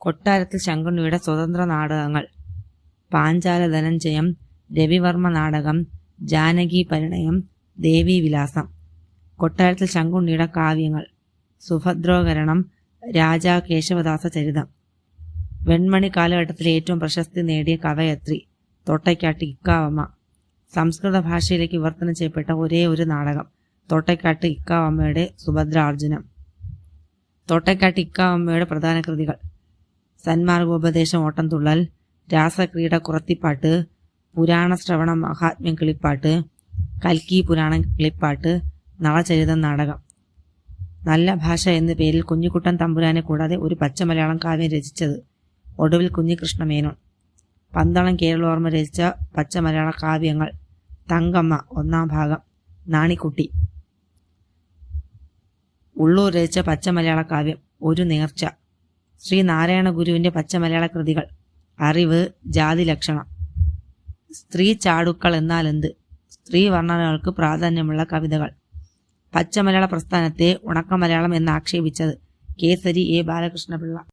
കൊട്ടാരത്തിൽ ശങ്കുണ്ണിയുടെ സ്വതന്ത്ര നാടകങ്ങൾ. പാഞ്ചാല ധനഞ്ജയം രവിവർമ്മ നാടകം ജാനകി പരിണയം ദേവീവിലാസം കൊട്ടാരത്തിൽ ശങ്കുണ്ണിയുടെ കാവ്യങ്ങൾ. സുഭദ്രോകരണം രാജാ കേശവദാസ ചരിതം. വെൺമണി കാലഘട്ടത്തിലെ ഏറ്റവും പ്രശസ്തി നേടിയ കവയത്രി തൊട്ടയ്ക്കാട്ട് ഇക്കാവമ്മ. സംസ്കൃത ഭാഷയിലേക്ക് വിവർത്തനം ചെയ്യപ്പെട്ട ഒരേ ഒരു നാടകം തൊട്ടയ്ക്കാട്ട് ഇക്കാവമ്മയുടെ സുഭദ്രാർജുനം തൊട്ടയ്ക്കാട്ട് ഇക്കാവമ്മയുടെ പ്രധാന കൃതികൾ. സന്മാർഗോപദേശം ഓട്ടംതുള്ളൽ രാസക്രീഡ കുറത്തിപ്പാട്ട് പുരാണ ശ്രവണ മഹാത്മ്യം കിളിപ്പാട്ട് കൽക്കി പുരാണം കിളിപ്പാട്ട് നളചരിതം നാടകം. നല്ല ഭാഷ എന്ന പേരിൽ കുഞ്ഞിക്കുട്ടൻ തമ്പുരാനെ കൂടാതെ ഒരു പച്ച മലയാളം കാവ്യം രചിച്ചത് ഒടുവിൽ കുഞ്ഞികൃഷ്ണ മേനോൻ. പന്തളം കേരളോർമ്മ രചിച്ച പച്ച മലയാള കാവ്യങ്ങൾ തങ്കമ്മ ഒന്നാം ഭാഗം നാണിക്കുട്ടി. ഉള്ളൂർ രചിച്ച പച്ച മലയാള കാവ്യം ഒരു നേർച്ച. ശ്രീ നാരായണ ഗുരുവിന്റെ പച്ചമലയാള കൃതികൾ. അറിവ് ജാതി ലക്ഷണം. സ്ത്രീ ചാടുക്കൾ എന്നാലെന്ത് സ്ത്രീ വർണനകൾക്ക് പ്രാധാന്യമുള്ള കവിതകൾ. പച്ചമലയാള പ്രസ്ഥാനത്തെ ഉണക്കമലയാളം എന്ന് ആക്ഷേപിച്ചത് കേസരി എ ബാലകൃഷ്ണപിള്ള.